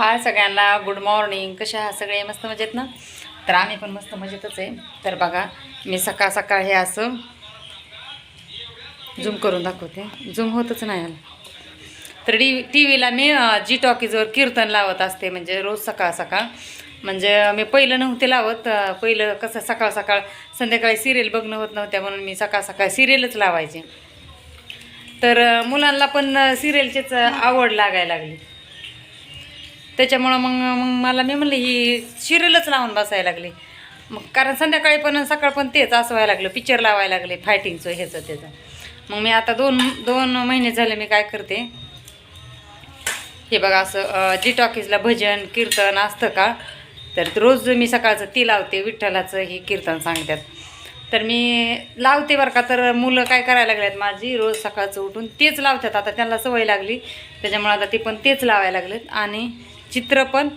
हाय सगळ्यांना good morning कशा आहात सगळे? मस्त मजेत ना? तर आम्ही पण मस्त मजेतच आहे. तर बघा मी सकाळ सकाळ हे असं झूम करून दाखवते. झूम होतच नाही. आला तर डी टी व्हीला मी जी टॉकीजवर कीर्तन लावत असते. म्हणजे रोज सकाळ सकाळ. म्हणजे मी पहिलं नव्हते लावत. पहिलं कसं सकाळ सकाळ संध्याकाळी सिरियल बघणं होत नव्हत्या म्हणून मी सकाळ सकाळ सिरियलच लावायचे. तर मुलांना पण सिरियलचीच आवड लागायला लागली. त्याच्यामुळं मग मग मला मी म्हणलं ही सिरियलच लावून बसायला लागली. मग कारण संध्याकाळी पण सकाळ पण तेच असं व्हायला लागलं. पिक्चर लावायला लागले फायटिंगचं ह्याचं त्याचं. मग मी आता दोन दोन महिने झाले मी काय करते. हे बघा असं जी टॉकीजला भजन कीर्तन असतं का? तर रोज मी सकाळचं ती लावते विठ्ठलाचं हे कीर्तन सांगतात. तर मी लावते बरं का तर मुलं काय करायला लागल्यात माझी रोज सकाळचं उठून तेच लावतात. आता त्यांना सवय लागली त्याच्यामुळे आता ते पण तेच लावायला लागलेत. आणि चित्र पण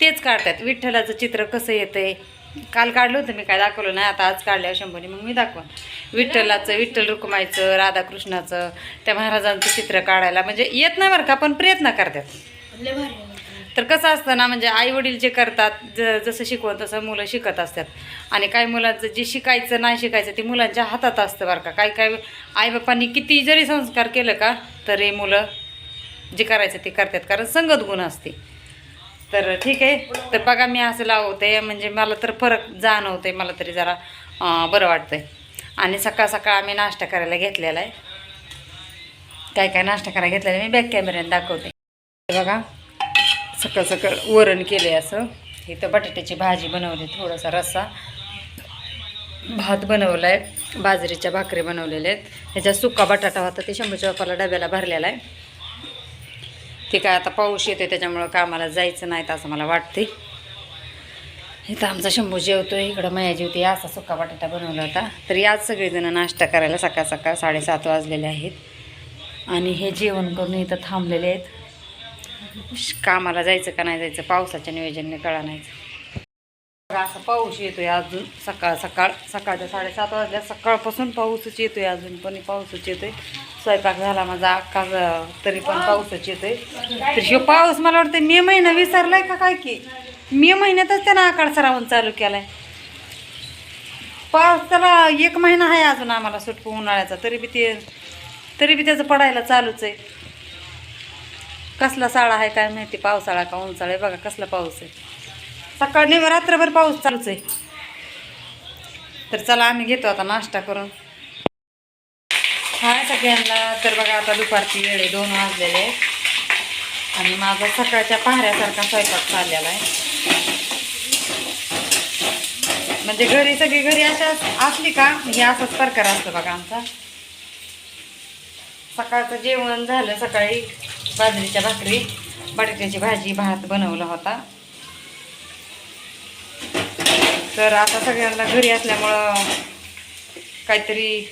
तेच काढतात. विठ्ठलाचं चित्र कसं येतंय? काल काढलं होतं मी काय दाखवलं नाही. आता आज काढल्यावर शंभरने मग मी दाखवा विठ्ठलाचं विठ्ठल रुक्माईचं राधाकृष्णाचं त्या महाराजांचं चित्र काढायला. म्हणजे येत नाही बरं का पण प्रयत्न करतात. तर कसं असतं ना म्हणजे आई वडील जे करतात ज जसं शिकवण तसं मुलं शिकत असतात. आणि काही मुलांचं जे शिकायचं नाही शिकायचं ते मुलांच्या हातात असतं बरं का. काही काही आईबापांनी किती जरी संस्कार केलं का तरी मुलं जे करायचं ते करतात. कारण संगत गुण असते. तर ठीक आहे. तर बघा मी असं लावते. म्हणजे मला तर फरक जाणवते मला तरी जरा बरं बरं वाटतंय. आणि सकाळ सकाळ आम्ही नाश्ता करायला घेतलेला आहे. काय काय नाश्ता करायला घेतलेला आहे मी बॅक कॅमेऱ्याने दाखवते. बघा सकाळ सकाळ वरण केले असं. इथं बटाट्याची भाजी बनवली थोडासा रस्सा. भात बनवला आहे बाजरीच्या भाकरी बनवलेल्या आहेत. ह्याच्यात सुका बटाटा होता ते शंभूच्या बापाला डब्याला भरलेला आहे. ते काय आता पाऊस येते त्याच्यामुळं कामाला जायचं नाही तर असं मला वाटते इथं आमचा शंभू जेवतो इकडं मया जेवते असा सुका बटाटा बनवला होता. तर याच सगळेजणं नाश्ता करायला सकाळ सकाळ साडेसात वाजलेले आहेत. आणि हे जेवण करून इथं थांबलेले आहेत. कामाला जायचं का नाही जायचं पावसाच्या नियोजनने कळा नाही असा पाऊस येतोय अजून. सकाळ सकाळ सकाळच्या साडेसात वाजल्या. सकाळपासून पाऊसच येतोय अजून पण पाऊसच येतोय. स्वयंपाक झाला माझा अक्का तरी पण पाऊसच येतोय. तर ह्यो पाऊस मला वाटतं मे महिना विसरलाय का काय की? मे महिन्यातच त्यानं आकाळ सरावून चालू केलाय. पाऊस त्याला एक महिना आहे अजून आम्हाला सुटकू उन्हाळ्याचा. तरी बी ते तरी बी त्याचं पडायला चालूच आहे. कसला साळा आहे काय माहिती? पावसाळा का उन्हाळा आहे? बघा कसला पाऊस आहे. सकाळ रात्रभर पाऊस चालूच आहे. तर चला आम्ही घेतो आता नाश्ता करून. हाय सगळ्यांना तर बघा आता दुपारची वेळ आहे दोन वाजलेले आहेत. आणि माझा सकाळच्या पहाऱ्यासारखा स्वयंपाक चाललेला आहे. म्हणजे घरी सगळी घरी अशा असली का? हे असाच प्रकार असतो बघा आमचा. सकाळचं जेवण झालं सकाळी बाजरीच्या भाकरी बटाट्याची भाजी भात बनवला होता. तर आता सगळ्यांना घरी असल्यामुळं काहीतरी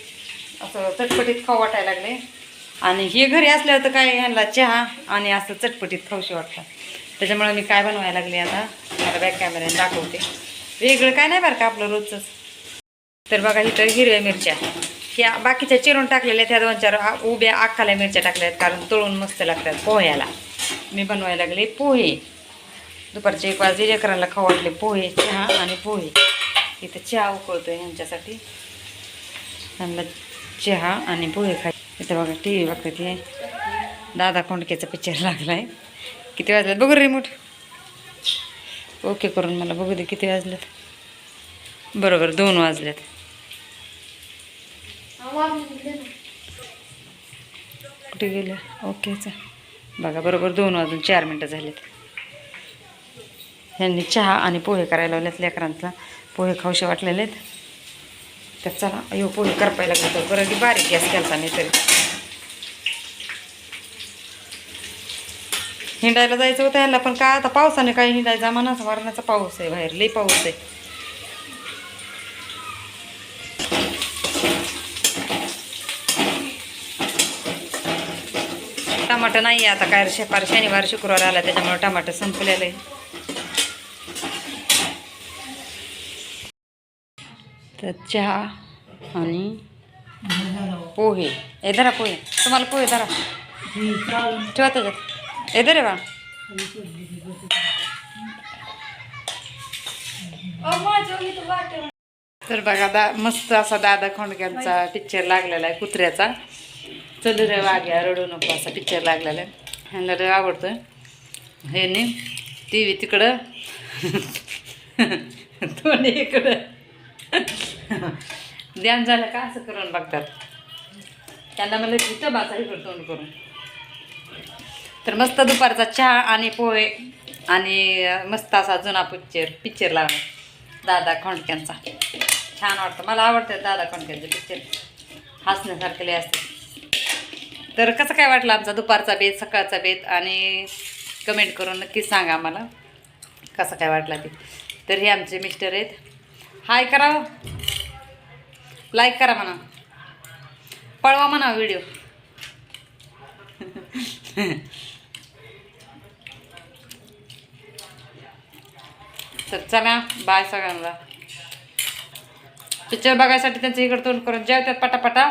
असं चटपटीत खाऊ वाटायला लागले. आणि हे घरी असल्यावर तर काय ह्यांना चहा आणि असं चटपटीत खाऊशी वाटतं. त्याच्यामुळे मी काय बनवायला लागले आता? मला बॅक कॅमेऱ्याने दाखवते. वेगळं काय नाही बरं का आपलं रोजचंच. तर बघा इथं हिरव्या मिरच्या. ह्या बाकीच्या चिरून टाकलेल्या त्या दोन चार उभ्या आखाल्या मिरच्या टाकल्या आहेत कारण तळून मस्त लागतात पोह्याला. मी बनवायला लागले पोहे. दुपारचे एक वाजले लेकरांना खाऊ वाटले पोहे चहा आणि पोहे. इथं चहा उकळतोय ह्यांच्यासाठी त्यांना चहा आणि पोहे खाय इथं बघा टी व्ही बघते ते दादा कोंडकेचा पिक्चर लागलाय. किती वाजल्यात बघू रिमोट ओके करून मला बघू दे किती वाजल्यात बरोबर दोन वाजल्यात कुठे गेले? ओकेच बघा बरोबर दोन वाजून चार मिनटं झालेत. ह्यांनी चहा आणि पोहे करायला लावलेत लेकरांचा. पोहे खाऊशे वाटलेले आहेत. तर चला अयो पोहे करपायला लागले बरं की बारीक गॅस केलता नाही तरी. हिंडायला जायचं होतं ह्याला पण काय आता पावसाने काय हिंडायचा जमानाच वारणाचा पाऊस आहे बाहेर लई पाऊस आहे. टमाटर नाही आहे आता काय शेपार शनिवार शुक्रवार आला त्याच्यामुळे टमाटर संपलेलं आहे. तर चहा आणि पोहे. ए धरा पोहे. तुम्हाला पोहे धरा. ठेवा त्याच्यात. ए धरे बा. तर बघा दा मस्त असा दादा खोंडक्यांचा पिक्चर लागलेला आहे कुत्र्याचा. चल रे वाग्या रडू नको असा पिक्चर लागलेला आहे. ह्यांना रे आवडतं. हे ने टी व्ही तिकडं. दोन्ही इकडं. ध्यान झालं का? असं करून बघतात. त्यांना मला तिथं बाचा इकडं तोंड करून. तर मस्त दुपारचा चहा आणि पोहे आणि मस्त असा जुना पिक्चर पिक्चर लावला. दादा खोंडक्यांचा. छान वाटतं. मला आवडतं दादा खोंडक्यांचे पिक्चर हसण्यासारखे असते. तर कसं काय वाटलं आमचा दुपारचा बेत सकाळचा बेत? आणि कमेंट करून नक्कीच सांगा आम्हाला. कसं काय वाटला ते? तर हे आमचे मिस्टर आहेत. हाय करा लाईक करा म्हणा. पळवा म्हणा व्हिडिओ तर चला. बाय सगळ्यांना. पिक्चर बघायसाठी त्यांचं इकडं तोंड करून जेवतात पटापटा.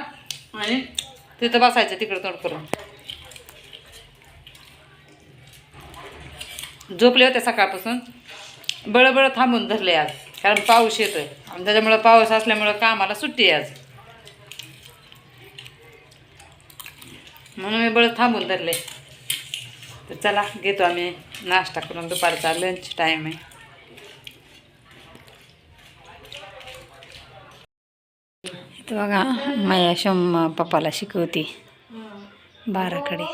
आणि तिथं बसायचं तिकडं तोंड करून. झोपले होते सकाळपासून. बळबळ थांबून धरले आज. कारण पाऊस येतोय. आणि त्याच्यामुळं पाऊस असल्यामुळं कामाला सुट्टी आहे आज. म्हणून मी बळ थांबून धरले. तर चला घेतो आम्ही नाश्ता करून. दुपारचा लंच टाईम आहे. तर बघा माया शम पप्पाला शिकवते. बाराकडे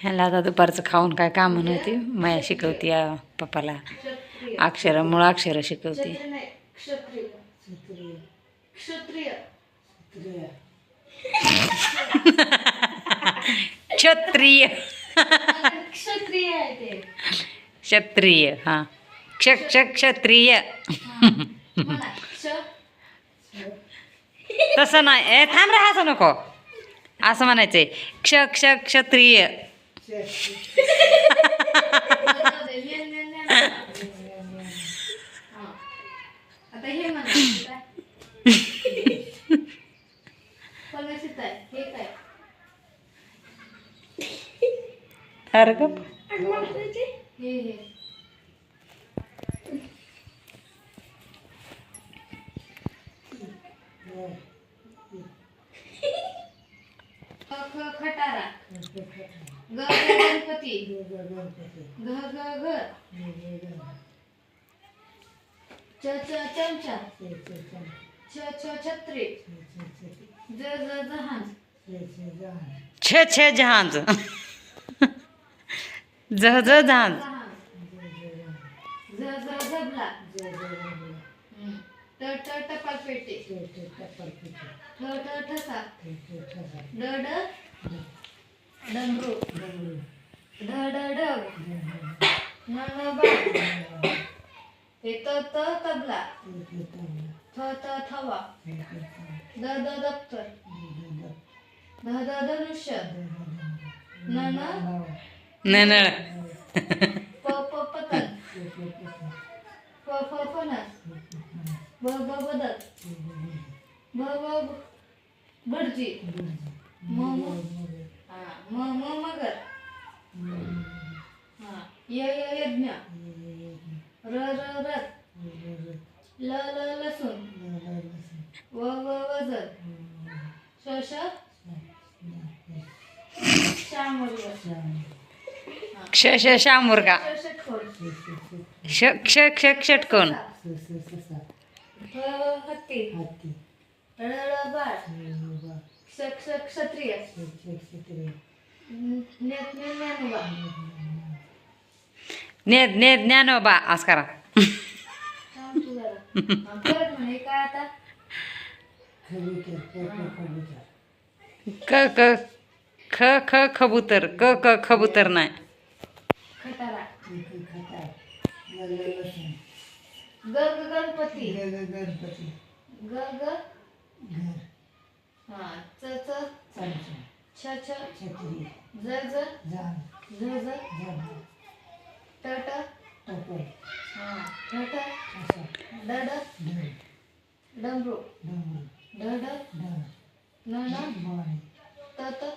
ह्याला आता दुपारचं खाऊन काय काम नव्हती माया शिकवते या पप्पाला. अक्षर मूळ अक्षर शिकवते. क्षत्रिय. क्षत्रिय. आहे ते. क्षत्रिय हा. क्ष क्ष क्षत्रिय. तसं नाही. ए थांब रे असं नको. असं म्हणायचंय. क्ष क्ष क्षत्रिय आता हे म्हणा पगाशीत आहे हे काय अरे गप खटारा ग गणपती घ ग घ च च चमचा छ छ छत्री ज ज जहाज छे छे जहाज झ झ जहाज झबला पेटे ठ ठसा न हे तबला थ थ थवा द द दप्तर ध ध धनुष्य न न ननळ. प प पतंग फ फ फणस. ब ब ब ब भटजी म म. म म मगर. य य यज्ञ. र र रथ. ल ल लसूण. व व वजन. श श. शामर्ग क्ष शामुर्गा षटकोन क्ष क्ष क्ष क्षटकोन. ह हत्ती. क्षत्रिय. ज्ञ ज्ञ ज्ञानोबा. आज करा. क ख ख खबूतर. क क खबूतर नाही. खटारा गणपती ग ग गणपती ग ग घर. हा च च. छ छ. छत्री. ज ज. झ जम. ट ट. टोपे. हा ड ड. ढ डमरू. डमरू ढ ढ ढ न न. त त.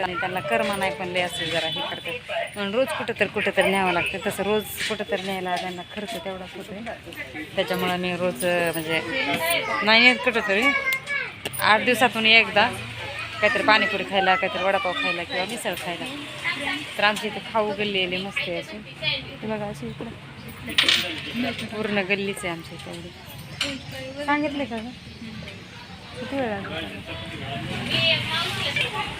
आणि त्यांना कर्म नाही पण लय असं जरा हे करतात. म्हणून रोज कुठं तर कुठं तर न्यावं लागतं. तसं रोज कुठं तर न्यायला त्यांना खर्च तेवढाच होतो त्याच्यामुळं मी रोज म्हणजे नाही येत कुठं तरी आठ दिवसातून एकदा काहीतरी पाणीपुरी खायला काहीतरी वडापाव खायला किंवा मिसळ खायला. तर आमची इथे खाऊ गल्ली आली मस्त आहे अशी. ते बघा अशी इकडे. पूर्ण गल्लीच आहे आमच्या इथे एवढी. सांगितले का गं? किती वेळ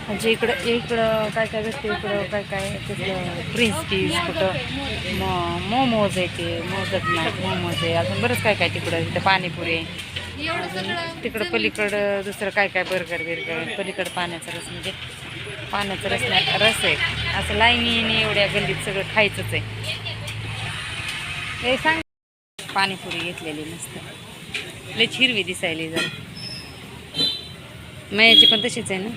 म्हणजे इकडं इकडं काय काय भेटते? इकडं काय काय? तिकडं प्रिन्स पीस कुठं? मो मोमोज आहे ते. मोजत नाही मोमोज आहे. अजून बरंच काय काय तिकडं? इथं पाणीपुरी. आहे तिकडं पलीकडं दुसरं काय काय बर्गर बिर्गर? पलीकडं पाण्याचा रस म्हणजे पाण्याचा रस नाही रस आहे. असं लाईनीने एवढ्या गल्लीत सगळं खायचंच आहे. हे सांग. पाणीपुरी घेतलेली मस्त. लय हिरवी दिसायली जरा. मयाची पण तशीच आहे ना.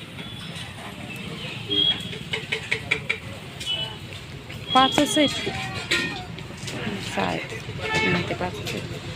पाचच आहेत. सहा आहेत ते पाचच आहेत.